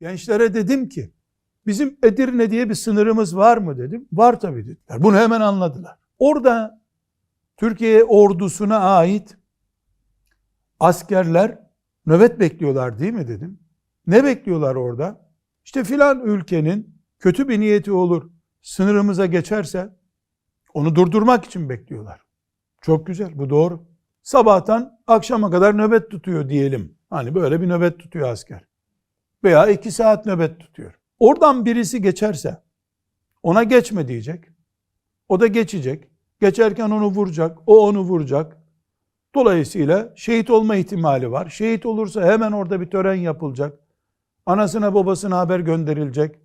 Gençlere dedim ki bizim Edirne diye bir sınırımız var mı dedim. Var tabii dediler. Bunu hemen anladılar. Orada Türkiye ordusuna ait askerler nöbet bekliyorlar değil mi dedim. Ne bekliyorlar orada? İşte filan ülkenin kötü bir niyeti olur. Sınırımıza geçerse onu durdurmak için bekliyorlar. Çok güzel bu doğru. Sabahtan akşama kadar nöbet tutuyor diyelim. Hani böyle bir nöbet tutuyor asker. Veya iki saat nöbet tutuyor. Oradan birisi geçerse ona geçme diyecek. O da geçecek. Geçerken onu vuracak. O onu vuracak. Dolayısıyla şehit olma ihtimali var. Şehit olursa hemen orada bir tören yapılacak. Anasına babasına haber gönderilecek.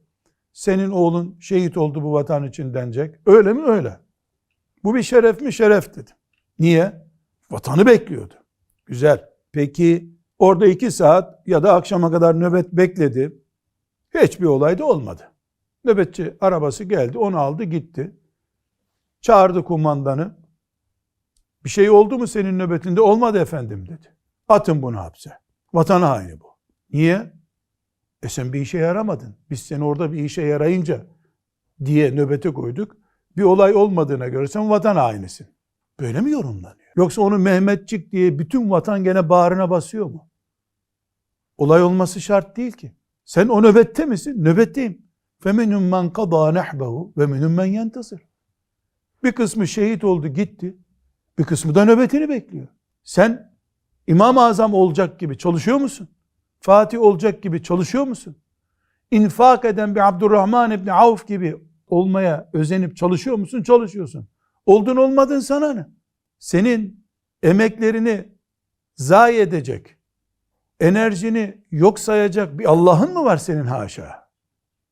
Senin oğlun şehit oldu bu vatan için denecek. Öyle mi? Öyle. Bu bir şeref mi? Şeref dedim. Niye? Vatanı bekliyordu. Güzel. Peki orada iki saat ya da akşama kadar nöbet bekledi. Hiçbir olay da olmadı. Nöbetçi arabası geldi, onu aldı gitti. Çağırdı kumandanı. Bir şey oldu mu senin nöbetinde? Olmadı efendim dedi. Atın bunu hapse. Vatan haini bu. Niye? E sen bir işe yaramadın. Biz seni orada bir işe yarayınca diye nöbete koyduk. Bir olay olmadığına göre sen vatan hainisin. Böyle mi yorumlanıyor? Yoksa onu Mehmetçik diye bütün vatan gene bağrına basıyor mu? Olay olması şart değil ki. Sen o nöbette misin? Nöbetteyim. فَمِنُمْ مَنْ قَضَى نَحْبَهُ وَمِنُمْ مَنْ يَنْتَصِرُ Bir kısmı şehit oldu gitti. Bir kısmı da nöbetini bekliyor. Sen İmam-ı Azam olacak gibi çalışıyor musun? Fatih olacak gibi çalışıyor musun? İnfak eden bir Abdurrahman İbni Avf gibi olmaya özenip çalışıyor musun? Çalışıyorsun. Oldun olmadın sana ne? Senin emeklerini zayi edecek, enerjini yok sayacak bir Allah'ın mı var senin haşa?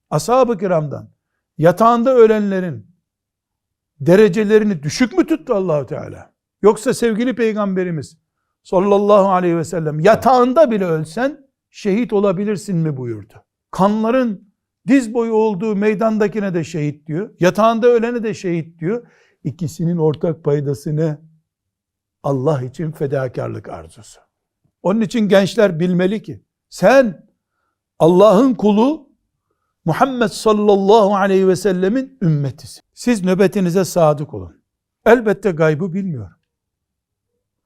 Ashab-ı kiramdan yatağında ölenlerin derecelerini düşük mü tuttu Allahu Teala? Yoksa sevgili peygamberimiz sallallahu aleyhi ve sellem yatağında bile ölsen şehit olabilirsin mi buyurdu. Kanların diz boyu olduğu meydandakine de şehit diyor. Yatağında ölene de şehit diyor. İkisinin ortak paydası ne? Allah için fedakarlık arzusu. Onun için gençler bilmeli ki sen Allah'ın kulu Muhammed sallallahu aleyhi ve sellemin ümmetisin. Siz nöbetinize sadık olun. Elbette gaybı bilmiyorum.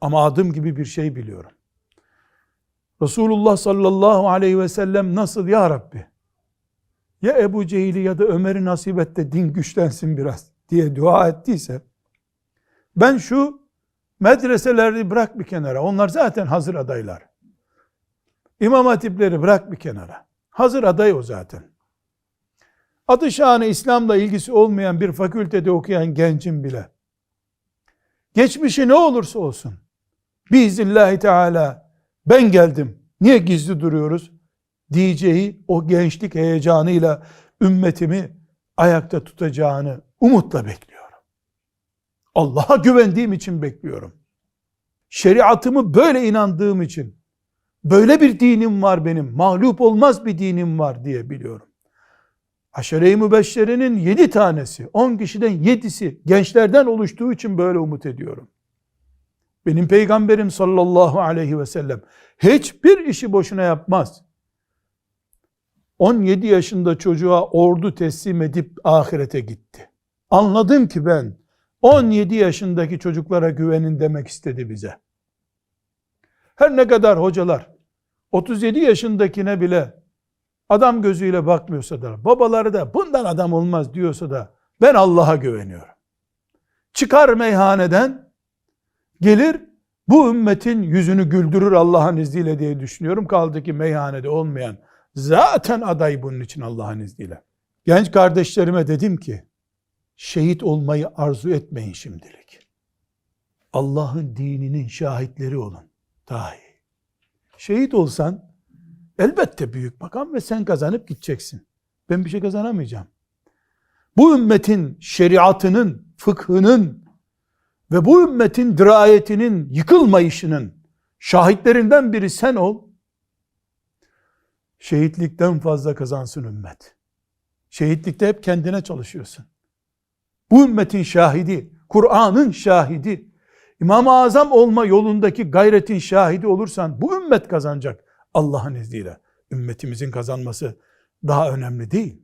Ama adım gibi bir şey biliyorum. Resulullah sallallahu aleyhi ve sellem nasıl ya Rabbi? Ya Ebu Cehil'i ya da Ömer'i nasip et de din güçlensin biraz diye dua ettiyse ben şu medreseleri bırak bir kenara. Onlar zaten hazır adaylar. İmam hatipleri bırak bir kenara. Hazır aday o zaten. Adı şanı İslam'la ilgisi olmayan bir fakültede okuyan gencin bile geçmişi ne olursa olsun biiznillahü teala ben geldim niye gizli duruyoruz diyeceği o gençlik heyecanıyla ümmetimi ayakta tutacağını umutla bekliyorum. Allah'a güvendiğim için bekliyorum. Şeriatımı böyle inandığım için böyle bir dinim var benim mağlup olmaz bir dinim var diye biliyorum. Aşere-i Mübeşşere'nin yedi tanesi, on kişiden yedisi gençlerden oluştuğu için böyle umut ediyorum. Benim peygamberim sallallahu aleyhi ve sellem hiçbir işi boşuna yapmaz. 17 yaşında çocuğa ordu teslim edip ahirete gitti. Anladım ki ben 17 yaşındaki çocuklara güvenin demek istedi bize. Her ne kadar hocalar 37 yaşındakine bile adam gözüyle bakmıyorsa da babaları da bundan adam olmaz diyorsa da ben Allah'a güveniyorum. Çıkar meyhaneden gelir bu ümmetin yüzünü güldürür Allah'ın izniyle diye düşünüyorum. Kaldı ki meyhanede olmayan zaten aday bunun için Allah'ın izniyle. Genç kardeşlerime dedim ki şehit olmayı arzu etmeyin şimdilik. Allah'ın dininin şahitleri olun. Dahi. Şehit olsan elbette büyük makam ve sen kazanıp gideceksin. Ben bir şey kazanamayacağım. Bu ümmetin şeriatının, fıkhının ve bu ümmetin dirayetinin yıkılmayışının şahitlerinden biri sen ol. Şehitlikten fazla kazansın ümmet. Şehitlikte hep kendine çalışıyorsun. Bu ümmetin şahidi, Kur'an'ın şahidi, İmam-ı Azam olma yolundaki gayretin şahidi olursan bu ümmet kazanacak Allah'ın izniyle. ümmetimizin kazanması daha önemli değil.